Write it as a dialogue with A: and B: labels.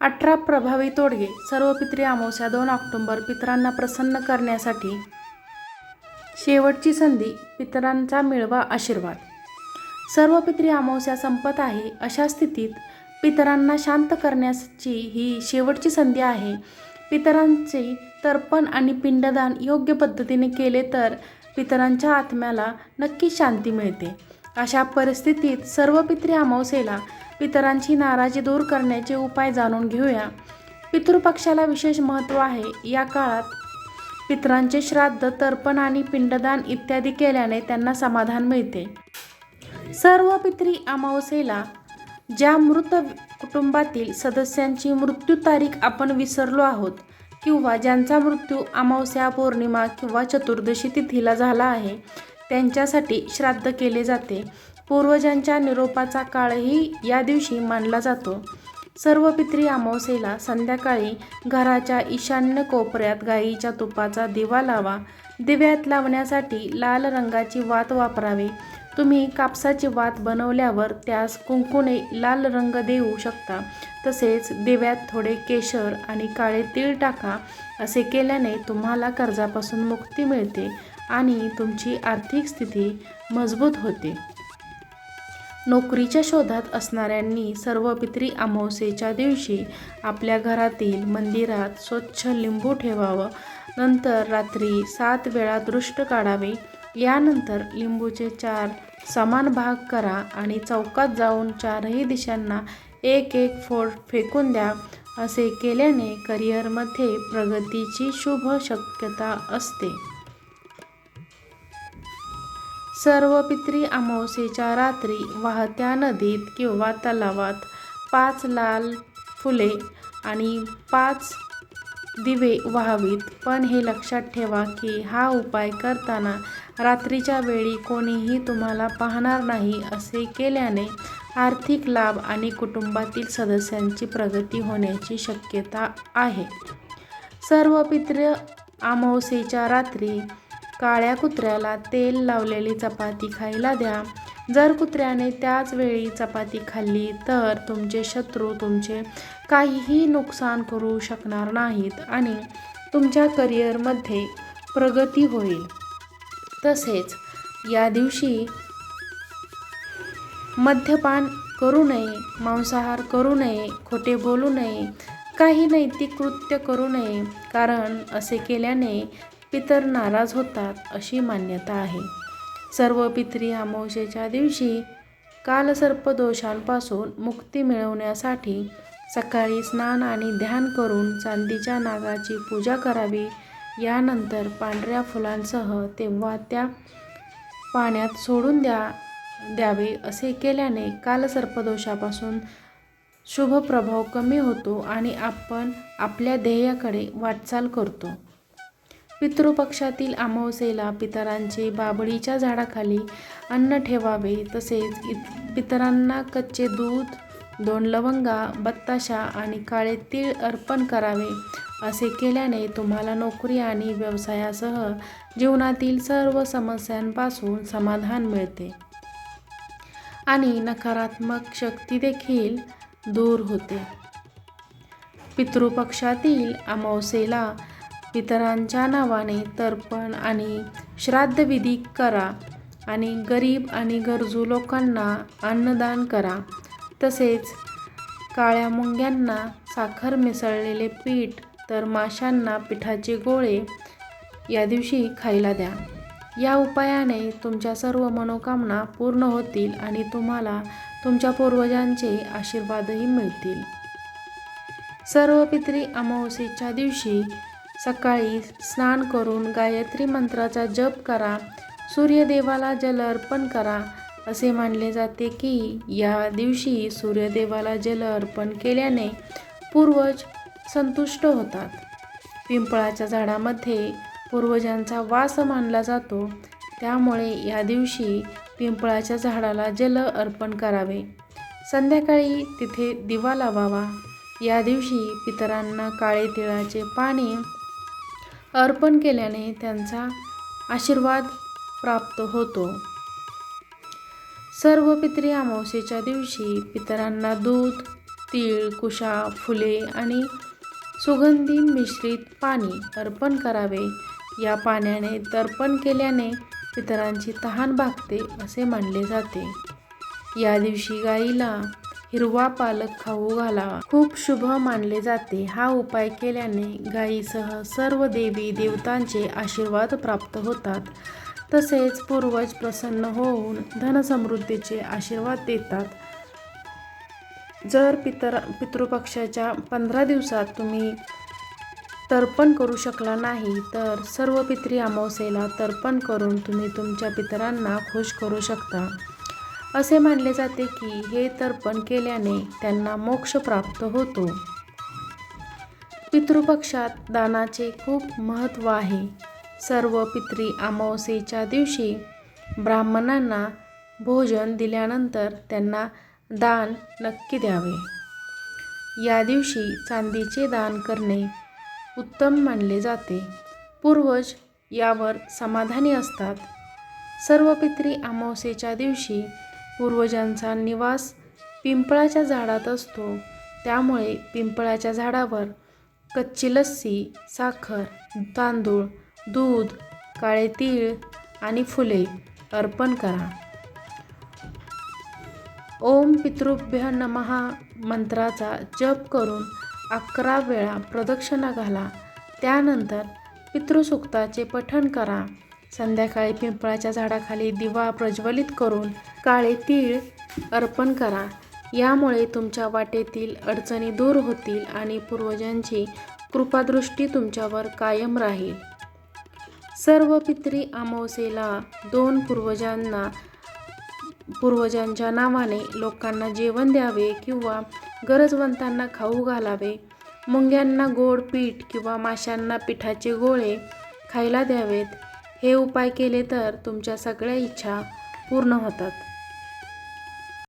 A: अठरा प्रभावी तोडगे सर्व पित्री अमावस्या दोन ऑक्टोंबर पितरांना प्रसन्न करण्यासाठी. शेवटची संधी पितरांचा मिळवा आशीर्वाद. सर्व पित्री अमावस्या संपत आहे अशा स्थितीत पितरांना शांत करण्याची ही शेवटची संधी आहे. पितरांचे तर्पण आणि पिंडदान योग्य पद्धतीने केले तर पितरांच्या आत्म्याला नक्कीच शांती मिळते. अशा परिस्थितीत सर्व पितृ अमावस्येला पितरांची नाराजी दूर करण्याचे उपाय जाणून घेऊया. पितृपक्षाला विशेष महत्त्व आहे. या काळात पितरांचे श्राद्ध तर्पण आणि पिंडदान इत्यादी केल्याने त्यांना समाधान मिळते. सर्व पित्री अमावस्येला ज्या मृत कुटुंबातील सदस्यांची मृत्यू तारीख आपण विसरलो आहोत किंवा ज्यांचा मृत्यू अमावस्या पौर्णिमा किंवा चतुर्दशी तिथीला झाला आहे त्यांच्यासाठी श्राद्ध केले जाते. पूर्वजांच्या निरोपाचा काळही या दिवशी मानला जातो. सर्व पित्री अमावस्येला संध्याकाळी घराच्या ईशान्य कोपऱ्यात गाईच्या तुपाचा दिवा लावा. दिव्यात लावण्यासाठी लाल रंगाची वात वापरावी. तुम्ही कापसाची वात बनवल्यावर त्यास कुंकूने लाल रंग देऊ शकता. तसेच दिव्यात थोडे केशर आणि काळे तीळ टाका. असे केल्याने तुम्हाला कर्जापासून मुक्ती मिळते आणि तुमची आर्थिक स्थिती मजबूत होते. नोकरीच्या शोधात असणाऱ्यांनी सर्व पित्री अमावस्येच्या दिवशी आपल्या घरातील मंदिरात स्वच्छ लिंबू ठेवावं. नंतर रात्री सात वेळा दृष्ट काढावे. यानंतर लिंबूचे चार समान भाग करा आणि चौकात जाऊन चारही दिशांना एक एक फोड फेकून द्या. असे केल्याने करिअरमध्ये प्रगतीची शुभ शक्यता असते. सर्व पित्री अमावस्येच्या रात्री वाहत्या नदीत किंवा तलावात पाच लाल फुले आणि पाच दिवे व्हावीत. पण हे लक्षात ठेवा की हा उपाय करताना रात्रीच्या वेळी कोणीही तुम्हाला पाहणार नाही असे केल्याने आर्थिक लाभ आणि कुटुंबातील सदस्यांची प्रगती होण्याची शक्यता आहे. सर्व पित्र अमावस्येच्या रात्री काळ्या कुत्र्याला तेल लावलेली चपाती खायला द्या. जर कुत्र्याने त्याच वेळी चपाती खाल्ली तर तुमचे शत्रू तुमचे काहीही नुकसान करू शकणार नाहीत आणि तुमच्या करिअरमध्ये प्रगती होईल. तसेच या दिवशी मद्यपान करू नये मांसाहार करू नये खोटे बोलू नये काही नैतिक कृत्य करू नये. कारण असे केल्याने पितर नाराज होतात अशी मान्यता आहे. सर्व पितरी अमावशेच्या दिवशी कालसर्पदोषांपासून मुक्ती मिळवण्यासाठी सकाळी स्नान आणि ध्यान करून चांदीच्या नागाची पूजा करावी. यानंतर पांढऱ्या फुलांसह तेव्हा त्या पाण्यात सोडून द्या द्यावे असे केल्याने कालसर्पदोषापासून शुभ प्रभाव कमी होतो आणि आपण आपल्या ध्येयाकडे वाटचाल करतो. पितृपक्षातील अमावस्येला पितरांचे बाबळीच्या झाडाखाली अन्न ठेवावे तसेच पितरांना कच्चे दूध दोन लवंगा बत्ताशा आणि काळे तीळ अर्पण करावे असे केल्याने तुम्हाला नोकरी आणि व्यवसायासह जीवनातील सर्व समस्यांपासून समाधान मिळते. आणि नकारात्मक शक्ती देखील दूर होते. पितृपक्षातील अमावस्येला इतरांच्या नावाने तर्पण आणि श्राद्धविधी करा आणि गरीब आणि गरजू लोकांना अन्नदान करा. तसेच काळ्या मुंग्यांना साखर मिसळलेले पीठ तर माशांना पिठाचे गोळे या दिवशी खायला द्या. या उपायाने तुमच्या सर्व मनोकामना पूर्ण होतील आणि तुम्हाला तुमच्या पूर्वजांचे आशीर्वादही मिळतील. सर्व पित्री अमावस्येच्या दिवशी सकाळी स्नान करून गायत्री मंत्राचा जप करा सूर्यदेवाला जल अर्पण करा. असे मानले जाते की या दिवशी सूर्यदेवाला जल अर्पण केल्याने पूर्वज संतुष्ट होतात. पिंपळाच्या झाडामध्ये पूर्वजांचा वास मानला जातो. त्यामुळे या दिवशी पिंपळाच्या झाडाला जल अर्पण करावे. संध्याकाळी तिथे दिवा लावावा. या दिवशी पितरांना काळे तिळाचे पाणी अर्पण केल्याने त्यांचा आशीर्वाद प्राप्त होतो. सर्व पितरी अमावस्येच्या दिवशी पितरांना दूध तीळ कुशा फुले आणि सुगंधी मिश्रित पाणी अर्पण करावे. या पाण्याने तर्पण केल्याने पितरांची तहान भागते असे मानले जाते. या दिवशी गाईला हिरवा पालक खाऊ घालावा. खूप शुभ मानले जाते. हा उपाय केल्याने गायीसह सर्व देवी देवतांचे आशीर्वाद प्राप्त होतात. तसेच पूर्वज प्रसन्न होऊन धनसमृद्धीचे आशीर्वाद देतात. जर पितर पितृपक्षाच्या पंधरा दिवसात तुम्ही तर्पण करू शकला नाही तर सर्व पितरी अमावस्येला तर्पण करून तुम्ही तुमच्या पितरांना खुश करू शकता. असे मानले जाते की हे तर्पण केल्याने त्यांना मोक्ष प्राप्त होतो. पितृपक्षात दानाचे खूप महत्त्व आहे. सर्व पितरी अमावस्येच्या दिवशी ब्राह्मणांना भोजन दिल्यानंतर त्यांना दान नक्की द्यावे. या दिवशी चांदीचे दान करणे उत्तम मानले जाते. पूर्वज यावर समाधानी असतात. सर्व पितरी अमावस्येच्या दिवशी पूर्वजांचा निवास पिंपळाच्या झाडात असतो. त्यामुळे पिंपळाच्या झाडावर कच्ची लस्सी साखर तांदूळ दूध काळे तीळ आणि फुले अर्पण करा. ओम पितृभ्य नमहा मंत्राचा जप करून अकरा वेळा प्रदक्षिणा घाला. त्यानंतर पितृसुक्ताचे पठण करा. संध्याकाळी पिंपळाच्या झाडाखाली दिवा प्रज्वलित करून काळे तीळ अर्पण करा. यामुळे तुमच्या वाटेतील अडचणी दूर होतील आणि पूर्वजांची कृपादृष्टी तुमच्यावर कायम राहील. सर्व पितरी अमावस्येला दोन पूर्वजांना पूर्वजांच्या नावाने लोकांना जेवण द्यावे किंवा गरजवंतांना खाऊ घालावे मुंग्यांना गोड पीठ किंवा माशांना पिठाचे गोळे खायला द्यावेत. हे उपाय केले तर तुमच्या सगळ्या इच्छा पूर्ण होतात.